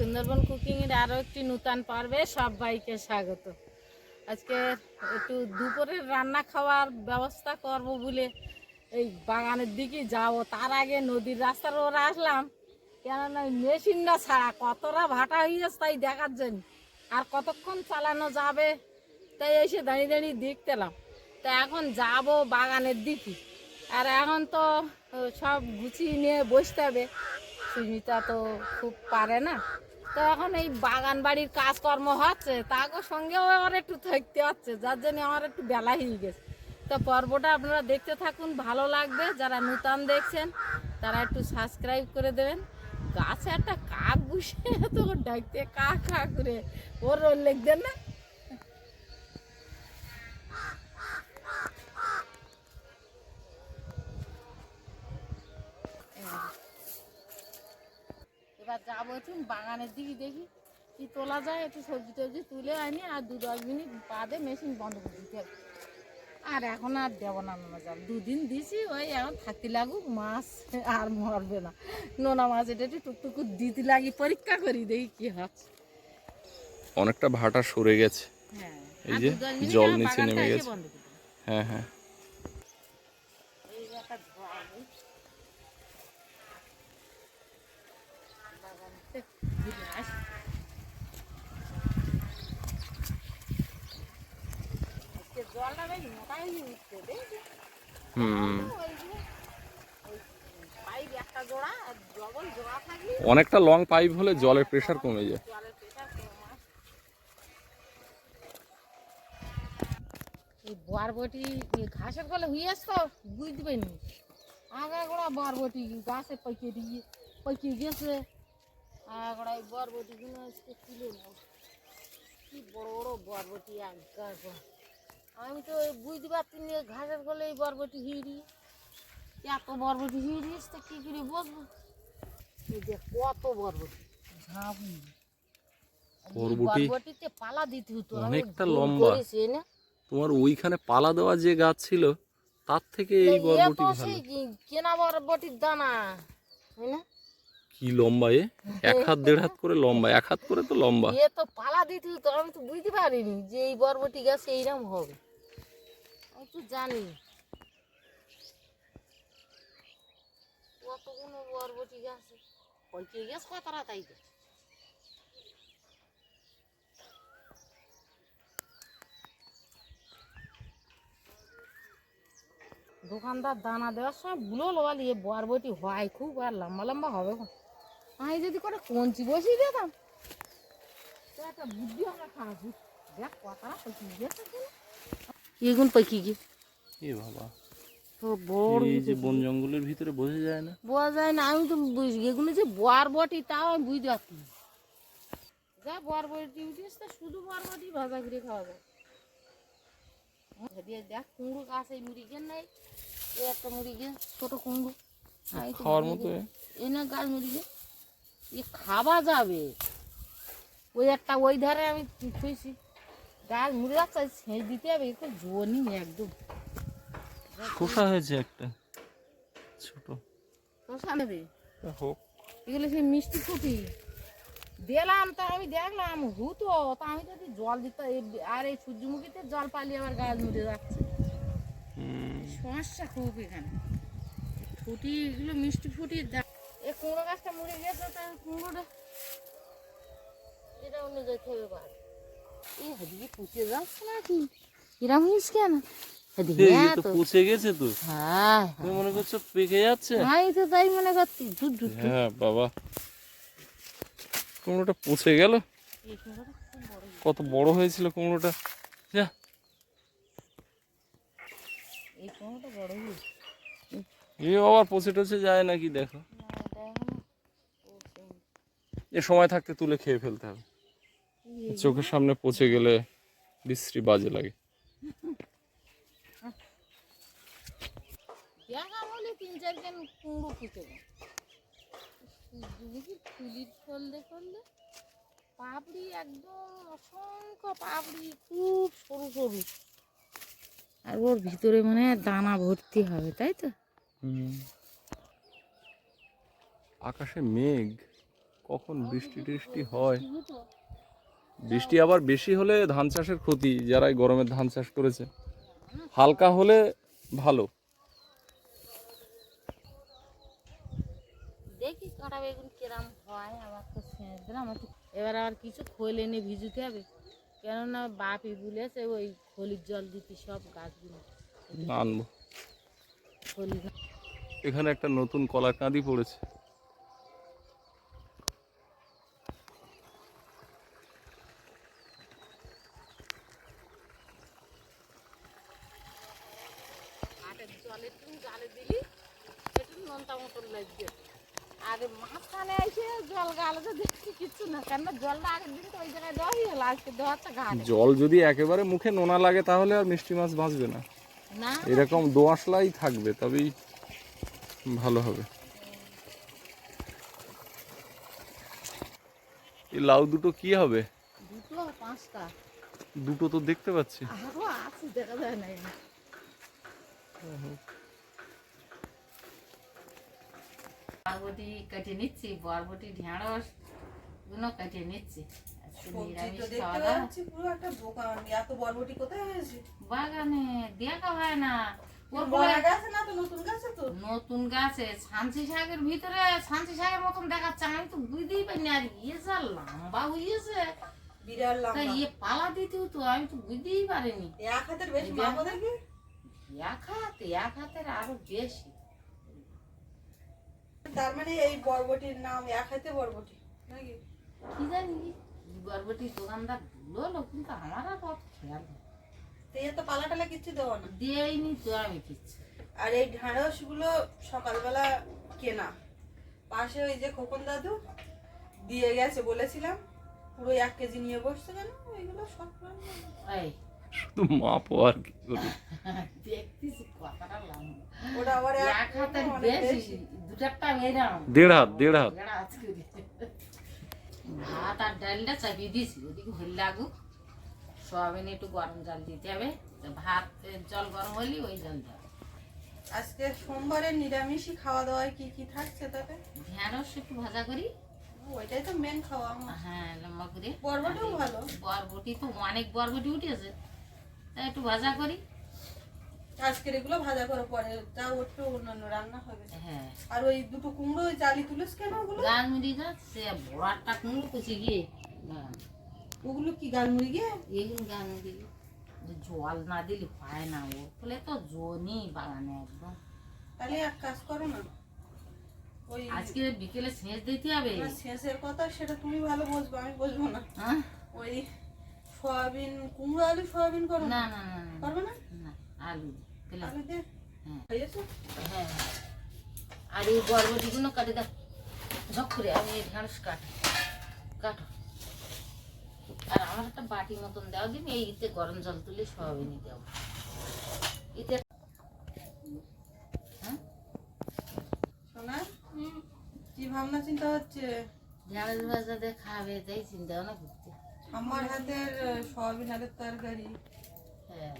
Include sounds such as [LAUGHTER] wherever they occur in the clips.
সুন্দরবন কুকিংয়ের আরও একটি নূতন পর্বে সবাইকে স্বাগত। আজকে একটু দুপুরের রান্না খাওয়ার ব্যবস্থা করব বলে এই বাগানের দিকে যাব। তার আগে নদীর রাস্তার ওরা আসলাম। কেননা মেশিনটা ছাড়া কতটা ভাটা হয়ে যাচ্ছে তাই দেখার জন্য। আর কতক্ষণ চালানো যাবে তাই এসে দাঁড়িয়ে দাঁড়িয়ে দেখতেলাম তা এখন যাব বাগানের দিকে। আর এখন তো সব গুছিয়ে নিয়ে বসতে হবে। সুমিতা তো খুব পারে না। তো এখন এই বাগান বাড়ির কাজকর্ম হচ্ছে তাকে সঙ্গেও আমার একটু থাকতে হচ্ছে, যার জন্য আমার একটু বেলা হয়ে গেছে। তো পর্বটা আপনারা দেখতে থাকুন, ভালো লাগবে। যারা নূতন দেখছেন, তারা একটু সাবস্ক্রাইব করে দেবেন। গাছে একটা কাক বসে তো ডাকতে কা কাক করে। ওর রোল লিখবেন না? এবার যাব একটু বাগানের দিকে দেখি কি তোলা যায় একটু সবজি টবজি তুলে আনি আর দু দশ মিনিট বাদে মেশিন বন্ধ করে দিতে হবে। আর এখন আর দেব না নোনা জল দুদিন দিছি ওই এখন থাকতে লাগুক মাছ আর মরবে না। নোনা মাছ এটা একটু টুকটুকু দিতে লাগি পরীক্ষা করি দেখি কি হচ্ছে অনেকটা ভাটা সরে গেছে। হ্যাঁ এই যে জল নিচে নেমে গেছে। হ্যাঁ হ্যাঁ এই যে একটা ঝড়, এই বাগানতে ঘুরে আসি। আজকে জলটা বেশ মোটাই উঠছে, দেখছি। হুম ওই যে, ওই পাইপ একটা জোড়া আর ডবল জোড়া থাকলে অনেকটা লং পাইপ হলে জলের প্রেশার কমে যায়। ঘাসের গলে হয়ে আসতো বুঝতে পারিনি। আগাগোড়া বরবটি, গাছে পাইকে দিয়ে পাইকে গেছে। আগাগোড়া বরবটিগুলো আজকে তুলে নেব। কি বড় বড় বরবটি আমি তো বুঝতে পারছি না ঘাসের গলে এই বরবটি হিড়ি। এত বরবটি হিড়ি তো কি করে বসবো? কত বরবটি। বরবটিতে পালা দিতে হতো অনেকটা লম্বা। না? তোমার ওইখানে পালা দেওয়া যে গাছ ছিল তার থেকে এই বরবটি ভালো। কেনা বরবটির দানা তাই না? কি লম্বা এ? এক হাত, দেড় হাত করে লম্বা, এক হাত করে তো লম্বা। এ তো পালা দিতে তো আমি তো বুঝতে পারিনি যে এই বরবটি গাছ এইরকম হবে। আমি তো জানি। কতগুলো বরবটি গাছ। পঞ্চে গেছ কতটা তাই তো দোকানদার দানা দেওয়ার সময় ভুলো লোয়ালি বরবটি হয়, খুব আর লম্বা লম্বা হবে। আমি যদি করে কঞ্চি বসিয়ে দিতাম একটা বুদ্ধি আমরা খাওয়াছি দেখ কথাটা পচিয়ে গেছে কিনা? এগুন পাখি কি এ বাবা। তো বড় এই যে বন জঙ্গলের ভিতরে বোঝা যায় না? বোঝা যায় না আমি তো বুঝি এগুলো যে বরবটি তাও আমি বুঝতে পারছি না। যা বরবটি উঠিস তা শুধু বরবটি ভাজা করে খাওয়া যায় দেখ কুমড়ো গাছ এই নাই একটা ছোট কুমড়ো। খাওয়ার মতো এ? না গাছ মুড়িগে এ খাওয়া যাবে। ওই একটা ওই ধারে আমি খুঁজছি গাছ মুড়ি যাচ্ছে ছেঁচ দিতে হবে একটু জোনি একদম। খোসা হয়েছে একটা ছোট। শোষা নেবে? হোক। এগুলো সেই মিষ্টি ফুটি দিলাম তা আমি দেখলাম হুতো তা আমি যদি জল দিতে আর এই সূর্যমুখীতে জল পালিয়ে আবার গাছ মরে যাচ্ছে। সমস্যা খুব এখানে। ফুটি এগুলো মিষ্টি ফুটি দেখ- এ কুমড়ো গাছটা মরে গেছে তা কুমড়োটা এটা অন্য জায়গায় খেয়ে পার এই হাদিকে পুষে যাচ্ছে নাকি এরকম হইস কেন? হাদি এই হ্যাঁ তো তো। পচে গেছে তো। হ্যাঁ তুমি মনে করছ পেকে যাচ্ছে? আমি তো তাই মনে করছি। ধুর ধুর ধুর। হ্যাঁ বাবা। কুমড়োটা পচে গেল। এই কুমড়োটা খুব বড় কত বড় হয়েছিল কুমড়োটা। যা। এই কুমড়োটা বড় হয়েছে। এ আবার পচে টচে যায় নাকি দেখো না এটা এখনও পৌঁছেনি। এ সময় থাকতে তুলে খেয়ে ফেলতে হবে। চোখের সামনে পচে গেলে বিশ্রী বাজে লাগে। পাপড়ি একদম অসংখ্য পাপড়ি খুব সরু সরু। আর ওর ভিতরে মনে হয় দানা ভর্তি হবে তাই তো? আকাশে মেঘ। কখন বৃষ্টি টিষ্টি হয়? বৃষ্টি আবার বেশি হলে ধান চাষের ক্ষতি যারা গরমের ধান চাষ করেছে। হালকা হলে ভালো। দেখি কাটা বেগুন কিরাম হয় আমার তো দিলাম এবার আর কিছু খোল এনে ভিজুতে হবে। কেননা বাপি বলেছে ওই খলির জল দিতে সব গাছগুলো। আনব। এখানে একটা নতুন কলার কাঁদি পড়েছে মাঠের জল একটু জালে দিলি একটু নোনতা মতন লাগবে আর মাঝখানে এসে জল গালে তো দেখছি কিচ্ছু না কেননা জলটা আগের দিন তো ওই জায়গায় দেওয়াই হলো আজকে দেওয়াটা ঘাটে জল যদি একেবারে মুখে নোনা লাগে তাহলে আর মিষ্টি মাছ বাঁচবে না। না। এরকম দোআঁশলাই থাকবে তবেই ভালো হবে। এই লাউ দুটো কি হবে? দুটো পাঁচটা। দুটো তো দেখতে পাচ্ছি। আরও আছে দেখা যায় না বরবটি কেটে নিচ্ছি বরবটি ঢেঁড়সগুলো কেটে নিচ্ছি। তো নতুন গাছে ছাঞ্চি শাকের ভিতরে ছাঞ্চি শাকের মতন দেখাচ্ছে। আমি তো বুঝতেই পারিনি আর ইয়ে যা লম্বা বিড়াল ইয়ে পালা দিতেও তো আমি তো বুঝতেই পারিনি। এক হাতের বেশি এক হাত এক হাতের আরও বেশি। তার মানে এই বরবটির নাম এক হাতে বরবটি নাকি? কি জানি? বরবটির দোকানদার দিলো কিন্তু আমার আর অত খেয়াল নেই। তো পালা টালা কিচ্ছু দেওয়া না। দেয়নি তো আমি কিচ্ছু। আর এই ঢাঁড়সগুলো সকালবেলা কেনা। পাশে ওই যে খোকন দাদু দিয়ে গেছে বলেছিলাম পুরো এক কেজি নিয়ে বসছে কেন? ওইগুলো সব। শুধু মাপো আর কি করি দেখতেছি কথাটা লম্বা ওটা আবার এক হাতের অনেক বেশি দু চারটা মেয়েরাম দেড় হাত দেড় হাত। ভাত আর ডালটা চাপিয়ে দিয়েছি ওদিকে হল লাগুক। সোয়াবিন একটু গরম জল দিতে হবে ভাত জল গরম হলে ওই জল দেবে আজকে সোমবারে নিরামিষই খাওয়া দাওয়ায় কি কি থাকছে তবে ঢেঁড়স একটু ভাজা করি। ওইটাই তো মেন খাওয়া আমার। হ্যাঁ লম্বা করে। বরবটিও ভালো। বরবটি তো অনেক বরবটি উঠেছে তাই একটু ভাজা করি। আজকের এগুলো ভাজা করে পরে যা একটু অন্যান্য রান্না হবে। হ্যাঁ। আর ওই দুটো কুমড়ো ওই জালি তুলিস কেন ওগুলো? গানমুড়ি গাছ সে বড়াটা কুমড়ো কুচি গিয়ে হ্যাঁ, ওগুলো কি গালমুড়ি গিয়ে? এগুলো গানমুড়ি জল না দিলে হয় না ও। ফলে তো জনি বাগানে একদম। তাহলে এক কাজ করো না ওই আজকে বিকেলে সেচ দিতে হবে। শেষের কথা সেটা তুমি ভালো বুঝব আমি বুঝব না? ওই সয়াবিন কুমড়ো আলু সয়াবিন করো না না না না না, করবে না? না আলু। হ্যাঁ। হ্যাঁ। আর এই বরবটিগুলো কাটে দাও ঝক করে আমি এই ঢেঁড়স কাট কাটো। আর আমার একটা বাটি মতন দাও দিন এই ইতে গরম জল তুলে সয়াবিনই দাও ইতে হ্যাঁ? কি ভাবনা চিন্তা হচ্ছে? ঢেঁড়স ভাজা দিয়ে খাবে তাই চিন্তা ভাবনা করতে আমার হাতের সয়াবিন আলুর তরকারি। হ্যাঁ।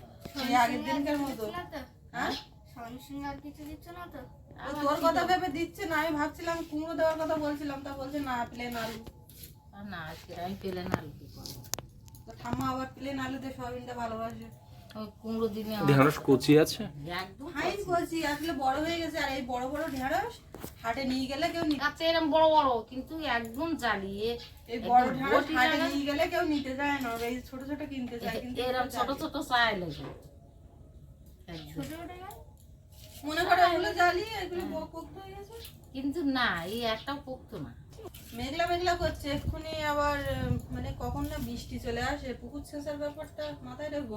আগের দিনকার মতো? হ্যাঁ? ও তোর কথা ভেবে দিচ্ছে না আমি ভাবছিলাম কুমড়ো দেওয়ার কথা বলছিলাম তা বলছে না প্লেন আলু আর না আজকে আমি পেলে আলু কি করব? তো ঠাম্মা আবার প্লেন আলুতে সবিনটা সয়াবিনটা ভালোবাসে। কুমড়ো দিনে ঢেঁড়স কচি আছে? একদম হাই বলছি আসলে বড় হয়ে গেছে আর এই বড় বড় ঢেঁড়স হাটে নিয়ে গেলে কেউ নিতে এরকম বড় বড় কিন্তু একদম জ্বালিয়ে এই বড় ঢেঁড়স হাটে নিয়ে গেলে কেউ নিতে যায় না এই ছোট ছোট কিনতে চায় কিন্তু এরকম কেউ ছোট যায় না। ছোট চাই মনে করে ওগুলো জ্বালিয়ে এগুলো বক বক হয়ে গেছে? কিন্তু না এই একটাও পোক্ত না। মেঘলা মেঘলা করছে এক্ষুনি আবার মানে কখন না বৃষ্টি চলে আসে পুকুর ছেঁচার ব্যাপারটা মাথায় রাখব।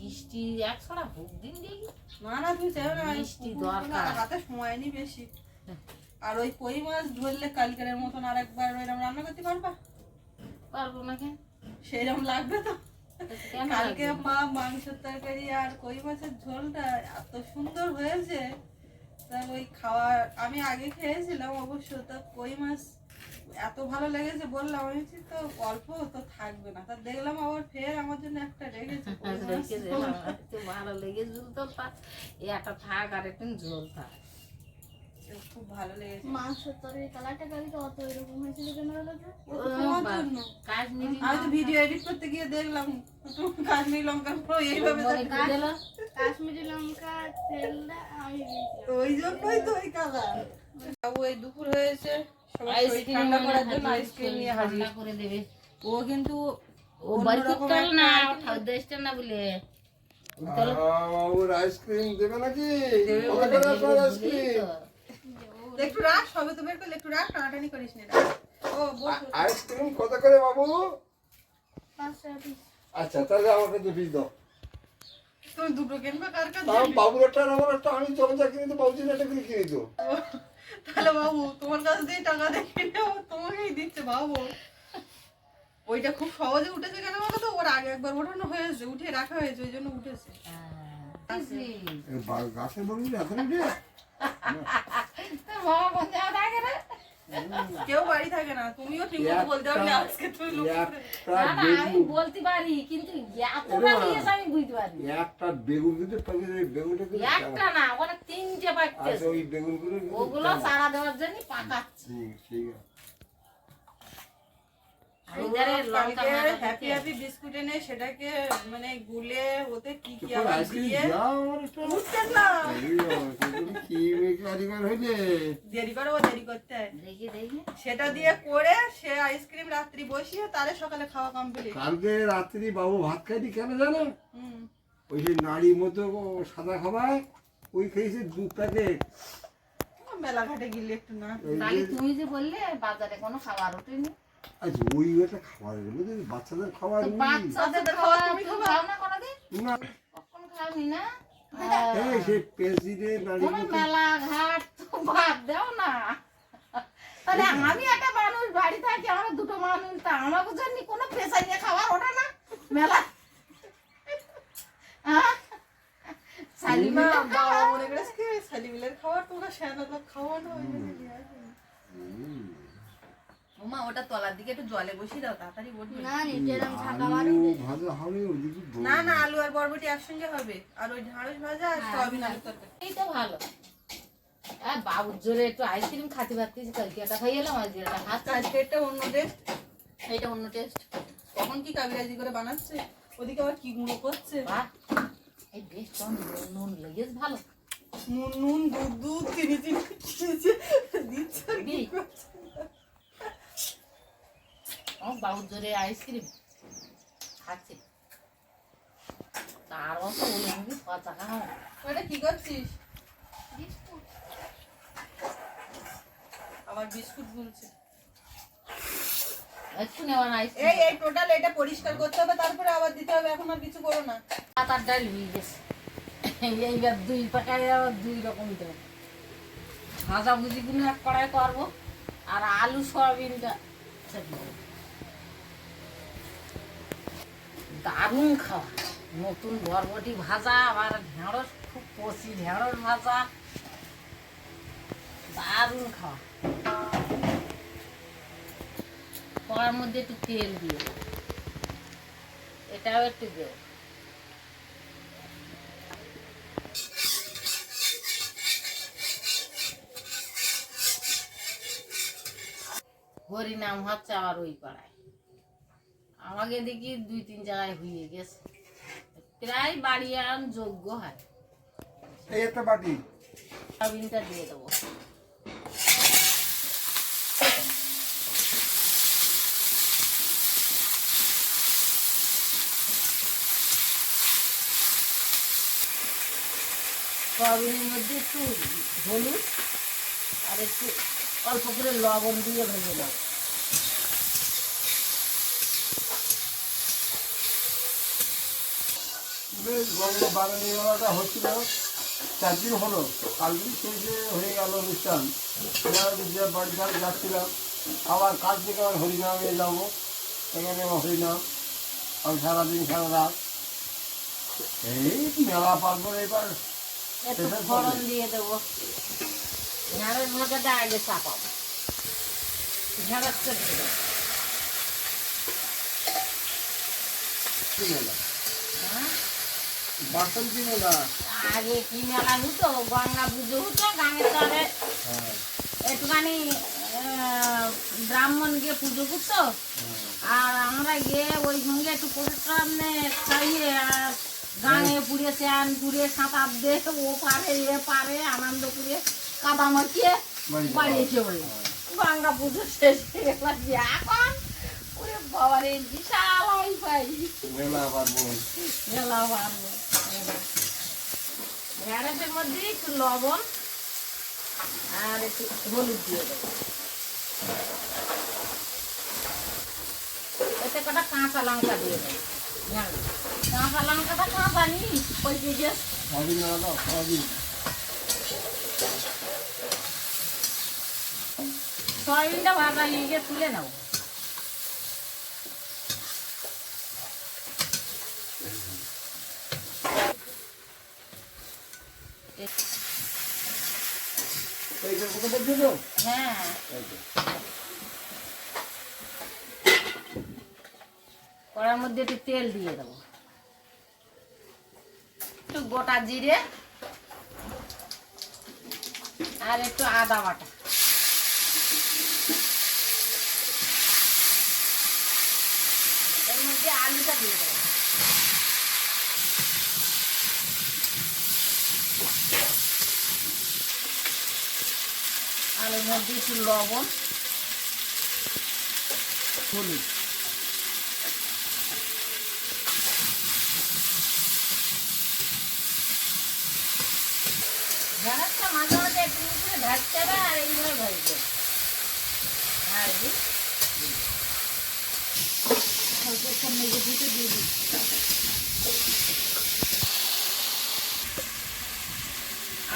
এক ছড়া দিন দেখি। না না তুমি চাই না দরকার। সময় নেই বেশি। আর ওই কই মাছ ধরলে কালকের মতন আর একবার ওইরকম রান্না করতে পারবা? পারব না কেন? সেইরকম লাগবে তো। কালকে মা মাংসের তরকারি আর কই মাছের ঝোলটা এত সুন্দর হয়েছে। তা ওই খাওয়া আমি আগে খেয়েছিলাম অবশ্য তা কই মাছ এত ভালো লেগেছে বললাম আমি বলছি তো অল্প তো থাকবে না। তা দেখলাম আবার ফের আমার জন্য একটা রেখেছে [LAUGHS] ভালো লেগে ঝুল। তো একটা থাক আর একটু ঝোল থাক। খুব ভালো লেগেছে। মাংসের তরকারি কালারটা কালকে অত এরকম হয়েছিল কেন বলো তো? ও তো তোমার জন্য। কাশ্মীরি আমি তো ভিডিও এডিট করতে গিয়ে দেখলাম কাশ্মীরি পুরো এইভাবে দিল। কাশ্মীরি লঙ্কা তেলটা আমি ওই জন্যই তো ওই কালার। বাবু এই দুপুর হয়েছে। আইসক্রিম করার জন্য আইসক্রিম নিয়ে হাজির। করে দেবে। ও কিন্তু ও বাড়ি হবে না দেশটা না বলে। বাবুর আইসক্রিম দেবে নাকি? দেবে আপনার আইসক্রিম একটু রাখ সবে তো বের একটু রাখ টানাটানি করিস না ও। আইসক্রিম কত করে বাবু? আচ্ছা তাহলে আমাকে দু পিস দাও। তুমি দুটো কিনবে কার কাছে বাবুর একটা আমার একটা আমি চমচা কিনে তো বাবুজির একটা কিনে তো তাহলে বাবু তোমার কাছ দিয়ে টাকা দেখে তোমাকেই দিচ্ছে বাবু। ওইটা খুব সহজে উঠেছে কেন বলো তো? ওর আগে একবার ওঠানো হয়েছে উঠে রাখা হয়েছে ওই জন্য উঠেছে। গাছের বলুন এত উঠে কেউ বাড়ি থাকে না তুমিও ঠিক মতো বলতে পারবে আজকে তুমি না না আমি বলতে পারি কিন্তু এতটা নিয়েছে আমি বুঝতে পারি একটা বেগুন পাখি ওই বেগুনটা কিন্তু একটা না ওখানে তিনটে আচ্ছা ওই বেগুনগুলো ওগুলো চারা দেওয়ার জন্য পাকাচ্ছে। ঠিক আছে। হ্যাপি দিতে। হ্যাপি বিস্কুট এনে সেটাকে মানে গুলে ওতে কি কি আবার দিয়ে দাও আমার একটা। উঠছে না এই বাবা, তুমি কি কারিগর হইলে? দেরি করে ও দেরি করতে দেখি দেখি। সেটা দিয়ে করে সে আইসক্রিম রাত্রি বসিয়ে তারে সকালে খাওয়া কমপ্লিট কালকে রাত্রি বাবু ভাত খাইনি কেন জানো? ওই যে নাড়ি মতো সাদা খাবার ওই খেয়েছে দু প্যাকেট মেলা ঘাটে গেলে একটু না। তুমি যে বললে বাজারে কোনো খাবার ওঠেনি। আচ্ছা ওই একটা খাবারগুলো তো বাচ্চাদের খাবার বাচ্চাদের খাওয়া তুমি খাও না কোনোদিন? না। কখনো খাওনি না? এই মেলা ঘাট তো বাদ দাও না। তাহলে আমি একটা মানুষ বাড়ি থাকি আমার দুটো মানুষ তা আমাকে জন্য কোনো পেশা নিয়ে খাবার ওঠে না। মেলা হ্যাঁ? বাবা মনে করেছে কি? সালিমিলের খাবার তোমরা শ্যানা লোক খাওয়ানো। ওমা ওটা তলার দিকে একটু জলে বসিয়ে দাও তাড়াতাড়ি উঠবে না নিজের আমি ছাকা মারি আলু ভাজা হবে ওদিকে বড়ি। না না আলু আর বরবটি একসঙ্গে হবে। আর ওই ঢাঁড়স ভাজা আর সয়াবিন আলু তরকারি। এই তো ভালো। আর বাবুর জোরে একটু আইসক্রিম খাতে কালকে খাই এলাম আজকে এটা অন্য টেস্ট এটা অন্য টেস্ট কখন কি কাবিরাজি করে বানাচ্ছে? ওদিকে আবার কি গুঁড়ো করছে? এই বেশ নুন- নুন লেগেছ ভালো। নুন নুন দুধ দুধ চিনি চিনি দিচ্ছে দিচ্ছে আর কি দিই। করছে। আমার বাবুর জোরে আইসক্রিম খাচ্ছে। তার অত বলে আমি পচা খাও ওটা কি করছিস? বিস্কুট আবার বিস্কুট গুলছে এই এই টোটাল এটা পরিষ্কার করতে হবে তারপরে আবার দিতে হবে এখন আর কিছু করো না। পাতার ডাল হয়ে গেছে। এইবার দুই পাকায় আবার দুই রকম দেবো। ভাজা ভুজিগুলো এক কড়াই করব আর আলু সয়াবিনটা দেবো। দারুণ খাওয়া নতুন বরবটি ভাজা, আবার ঢেঁড়স, খুব কষি ঢেঁড়স ভাজা। দারুণ খাওয়া কড়ার মধ্যে একটু তেল দিয়ে এটাও একটু দেবো। হরিনাম হচ্ছে আবার ওই পাড়ায়। আমাকে দেখি দুই তিন জায়গায় হয়ে গেছে। প্রায় বাড়ি আন যোগ্য হয়। এই একটা বাটি। সয়াবিনটা দিয়ে দেবো। সয়াবিনের মধ্যে একটু হলুদ আর একটু অল্প করে লবণ দিয়ে ভেজে নেব। গঙ্গ বাগানি মেলাটা হচ্ছিল চার দিন হলো। কালকে শেষে হয়ে গেল অনুষ্ঠান যে বাড়ি বাড়ি যাচ্ছিলাম আবার কাল থেকে আবার হরিনামে যাব। এখানে হরিনাম আর সারাদিন সারা রাত। এই মেলা পার্বণ এবার ফোড়ন দিয়ে দেবো। ঢেঁড়স ভাজাটা আগে চাপাবো। ঢেঁড়সটা দিয়ে দেবো কি মেলা হ্যাঁ বাসন্তী মেলা? আগে কি মেলা হতো গঙ্গা পুজো হতো গাঙের তলে। হ্যাঁ। একটুখানি ব্রাহ্মণ গিয়ে পুজো করতো। আর আমরা গিয়ে ওই সঙ্গে একটু প্রসাদ খাইয়ে আর গাঙে পুড়িয়ে স্যান পুড়িয়ে সাঁতার দিয়ে ও পারে এ পারে আনন্দ করে কাদা মাখিয়ে বাড়ি বাড়ি এসে বলে গঙ্গা পুজো শেষ হয়ে গেল। এখন বাবারে বিশাল হাই পাই মেলা পার্বণ মেলা পারব ঢেঁড়সের মধ্যে একটু লবণ আর একটু হলুদ দিয়ে দেবো। এতে কটা কাঁচা লঙ্কা দিয়ে দেবো। কাঁচা লঙ্কাটা কাঁচা নি? ওই যে সয়াবিনটা ভাজা নিয়ে তুলে নাও তো হ্যাঁ। কড়ার মধ্যে একটু তেল দিয়ে দেবো। একটু গোটা জিরে আর একটু আদা বাটা। এর মধ্যে আলুটা দিয়ে দেবো। আলুর মধ্যে একটু লবণ হলুদ। ঢাকাটা মাঝে মাঝে একটু করে ঢাকতে হবে আর এইভাবে ভাজতে হবে ভাজবি। অল্প একটু মেঘে দিতে দিয়ে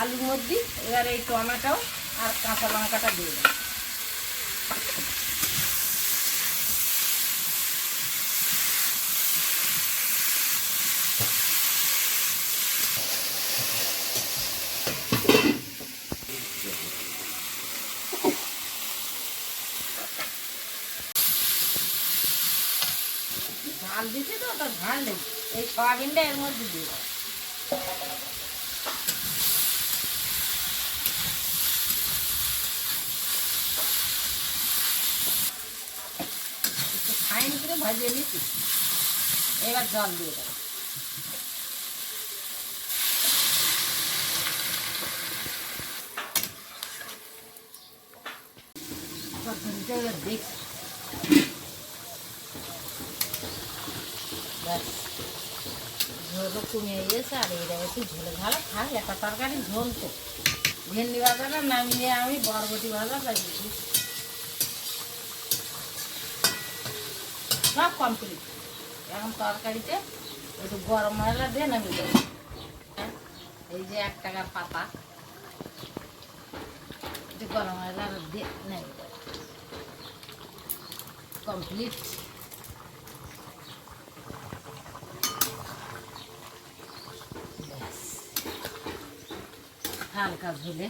আলুর মধ্যে এবার এই টমেটো আর কাঁচা লঙ্কাটা দিয়ে দেবো। ঝাল দিছি তো ওটা ঝাল নেই। এই সয়াবিনটা এর মধ্যে দিয়ে দেবো একটু ফাইন করে ভাজিয়ে নিচ্ছি এবার জল দিয়ে দেবো তরকারিটা এবার দেখি ব্যাস ঝোলও কমে গেছে আর এটা একটু ঝোলে ভালো থাক একটা তরকারি ঝোল তো ভেন্ডি ভাজাটা নামিয়ে আমি বরবটি ভাজা লাগিয়েছি সব কমপ্লিট এখন তরকারিতে একটু গরম মশলা দিয়ে নামিয়ে দেবো। হ্যাঁ, এই যে এক টাকার পাতা। একটু গরম মশলা দিয়ে নামিয়ে দেবো। কমপ্লিট হালকা ঝুলে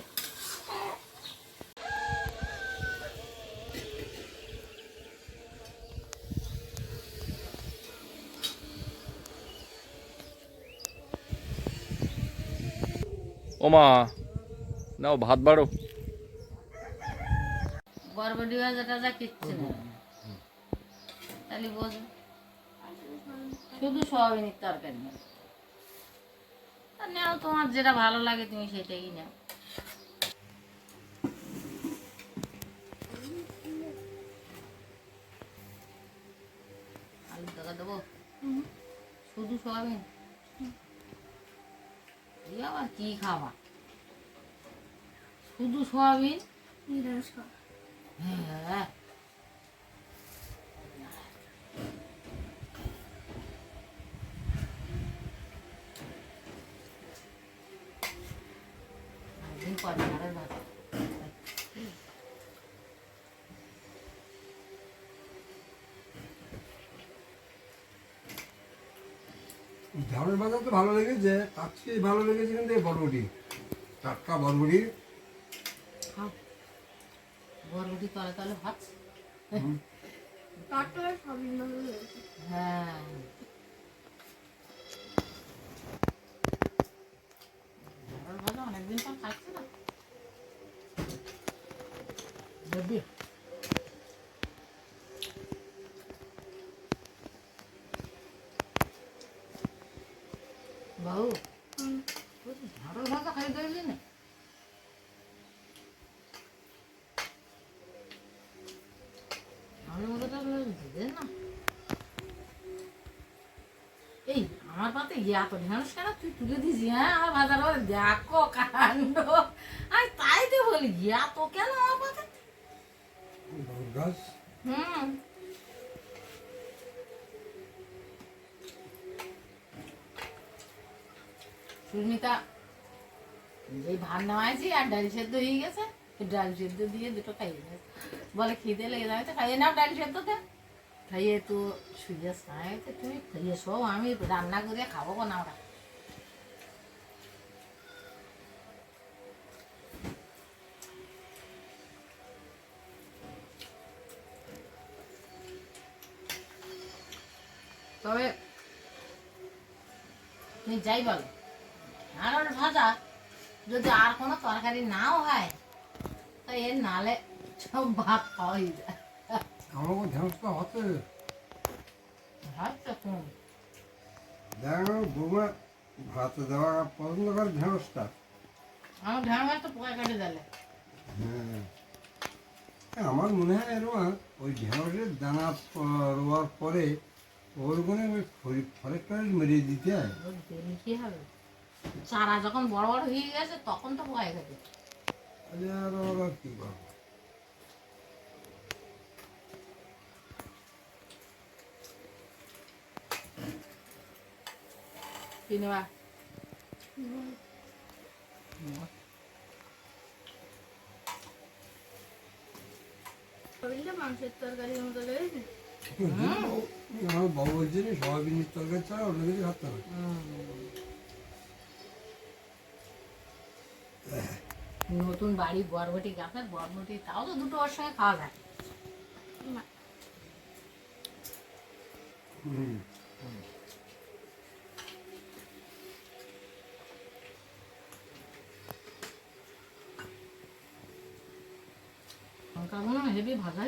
ওমা, নাও ভাত বাড়ো। না। তাহলে শুধু সোয়াবিনের তরকারি নাও তোমার যেটা ভালো লাগে তুমি সেটাই আলু টাকা দেবো? শুধু সোয়াবিন? দিয়ে আবার কি খাবা শুধু সোয়াবিন? হ্যাঁ একদিন পরে আরে ভাত ঝামের বাজার তো ভালো লেগেছে। তার চেয়ে ভালো লেগেছে কিন্তু এই বরবটি। টাটকা বরবটি। তলে তলে ভাত। হ্যাঁ। অনেকদিন পর খাচ্ছি না। হেবি বাবু। ভাজা খাই দিলি। না। এই আমার পাতে গিয়া তো ঢেঁড়স কেন? তুই তুলে দিছি হ্যাঁ? আমার বাজার বাজার দেখো কাণ্ড। আমি তাই তো বলি গিয়া তো কেন আমার পাতে? হুম। সুস্মিতা, এই ভাত নামাইছি আর ডাল সেদ্ধ হয়ে গেছে। ডাল সেদ্ধ দিয়ে দুটো খাইয়ে দিয়েছে বলে খিদে লেগে যাবে, তো খাইয়ে নাও ডাল সেদ্ধতে খাইয়ে তো শুয়ে সাঁড়াইতে তুমি খাইয়ে সব আমি রান্না করে খাব না ওরা। তবে, তুমি যাই বলো। আর ভাজা যদি আর কোনো তরকারি নাও হয় তো এর নালে সব ভাত খাওয়াই যায়। আমাকে ঢেঁড়সটা হতে ভাতটা কম দেখো বৌমা ভাত দেওয়া পছন্দ করে ঢেঁড়সটা আমার ঢেঁড়স তো পোকা কেটে দিলে হ্যাঁ। আমার মনে হয় এরকম ওই ঢেঁড়সের দানা রোয়ার পরে ওর ওই ফরি- মেরিয়ে দিতে হয়। কি হবে? চারা যখন বড় বড় হয়ে গেছে তখন তো পোকা গেছে মাংসের তরকারির মতো লেগেছে? আমার বাবু বলছে সয়াবিনের তরকারি ছাড়া অন্য কিছু খাতে হবে নতুন বাড়ি বরবটি গাছের বরবটি তাও তো দুটো ওর সঙ্গে খাওয়া যায়। হুম। লঙ্কা হেভি ভাজা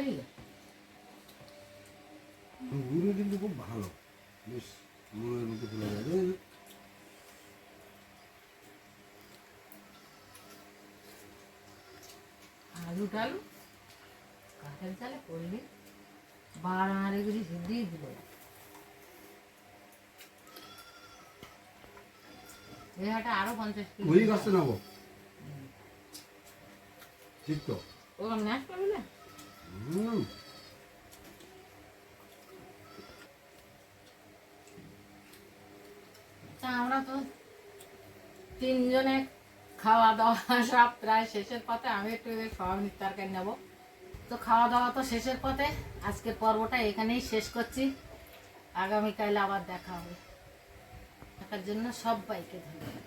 গুঁড়ো কিন্তু খুব ভালো। বেশ মনের মতো ফুলে যাবে। আলু টালু কাঠের চালে করলে দিল এই হাটে আরও পঞ্চাশ কিলো ওই গাছটা নেব। ঠিক তো ও ন্যাস করবে হুম। তা আমরা তো তিনজনে খাওয়া দাওয়া সব প্রায় শেষের পথে। আমি একটু সয়াবিনের তরকারি নেব। তো খাওয়া দাওয়া তো শেষের পথে। আজকের পর্বটা এখানেই শেষ করছি। আগামীকাল আবার দেখা হবে। দেখার জন্য সবাইকে ধন্যবাদ।